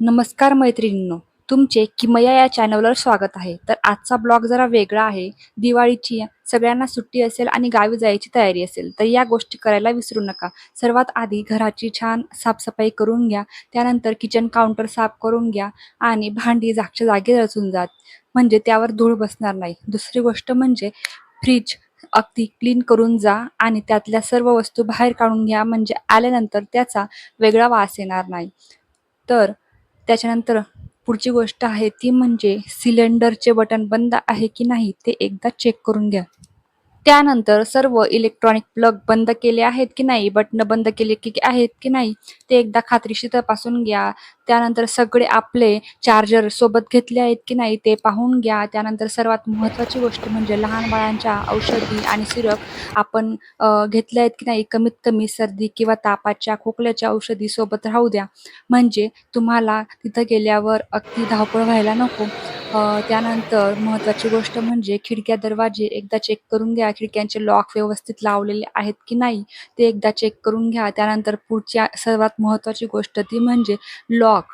नमस्कार मैत्रिणींनो तुमचे किमया या चॅनलवर स्वागत आहे. तर आजचा ब्लॉग जरा वेगळा आहे. दिवाळीची सगळ्यांना सुट्टी असेल आणि गावी जायची तयारी असेल तर या गोष्टी करायला विसरू नका. सर्वात आधी घराची छान साफसफाई करून घ्या त्यानंतर किचन काउंटर साफ करून घ्या आणि भांडी जागच्या जागी रचून जात म्हणजे त्यावर धूळ बसणार नाही. दुसरी गोष्ट म्हणजे फ्रीज अगदी क्लीन करून जा आणि त्यातल्या सर्व वस्तू बाहेर काढून घ्या. म्हणजे आल्यानंतर त्याचा वेगळा वास येणार नाही. तर त्याच्यानंतर पुढची गोष्ट आहे ती म्हणजे सिलेंडरचे बटन बंद आहे की नाही ते एकदा चेक करून घ्या. त्यानंतर सर्व इलेक्ट्रॉनिक प्लग बंद केले आहेत की नाही बटन बंद केले की आहेत की नाही ते एकदा खात्रीशी तपासून घ्या. त्यानंतर सगळे आपले चार्जर सोबत घेतले आहेत की नाही ते पाहून घ्या. त्यानंतर सर्वात महत्त्वाची गोष्ट म्हणजे लहान बाळांच्या औषधी आणि सिरप आपण घेतले आहेत की नाही कमीत कमी सर्दी किंवा तापाच्या खोकल्याच्या औषधी सोबत राहू द्या. म्हणजे तुम्हाला तिथं गेल्यावर अगदी धावपळ व्हायला नको. त्यानंतर महत्त्वाची गोष्ट म्हणजे खिडक्या दरवाजे एकदा चेक करून घ्या खिडक्यांचे लॉक व्यवस्थित लावलेले आहेत की नाही ते एकदा चेक करून घ्या. त्यानंतर पुढच्या सर्वात महत्त्वाची गोष्ट ती म्हणजे लॉक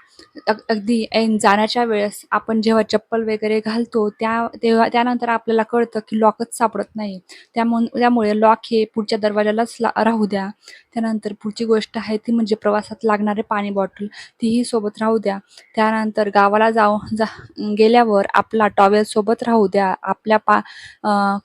अग अगदी. ऐन जाण्याच्या वेळेस आपण जेव्हा चप्पल वगैरे घालतो त्या तेव्हा त्यानंतर आपल्याला कळतं की लॉकच सापडत नाही. त्यामुळे त्यामुळे लॉक हे पुढच्या दरवाजालाच ला राहू द्या. त्यानंतर पुढची गोष्ट आहे ती म्हणजे प्रवासात लागणारे पाणी बॉटल तीही सोबत राहू द्या. त्यानंतर गावाला जाऊ जा गेल्यावर आपला टॉवेल सोबत राहू द्या. आपल्या पा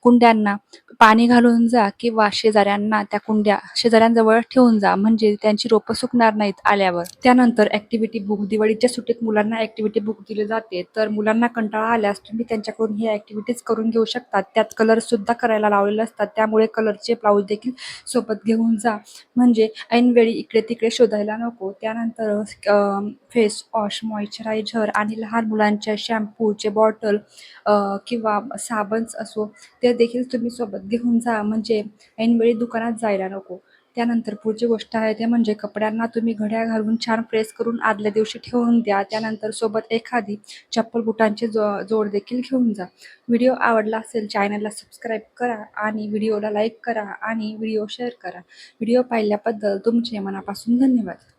कुंड्यांना. पाणी घालून जा किंवा शेजाऱ्यांना त्या कुंड्या शेजाऱ्यांजवळ ठेवून जा. म्हणजे त्यांची रोपं सुकणार नाहीत आल्यावर. त्यानंतर ॲक्टिव्हिटी बुक दिवाळीच्या सुट्टीत मुलांना ॲक्टिव्हिटी बुक दिले जाते. तर मुलांना कंटाळा आल्यास तुम्ही त्यांच्याकडून ही ॲक्टिव्हिटीज करून घेऊ शकतात. त्यात कलर सुद्धा करायला लावलेले असतात. त्यामुळे कलरचे ब्लाऊज देखील सोबत घेऊन जा. म्हणजे ऐनवेळी इकडे तिकडे शोधायला नको. त्यानंतर फेस वॉश मॉइश्चरायझर आणि लहान मुलांच्या शॅम्पूचे बॉटल किंवा साबण असो ते देखील तुम्ही सोबत घेऊन जा म्हणजे ऐनवेळी दुकानात जायला नको. त्यानंतर पुढची गोष्ट आहे ते म्हणजे कपड्यांना तुम्ही घड्या घालून छान प्रेस करून आदल्या दिवशी ठेवून द्या. त्यानंतर सोबत एखादी चप्पल बुटांचे जो जोड देखील घेऊन जा. व्हिडिओ आवडला असेल चॅनलला सबस्क्राईब करा आणि व्हिडिओला लाईक करा आणि व्हिडिओ शेअर करा. व्हिडिओ पाहिल्याबद्दल तुमचे मनापासून धन्यवाद.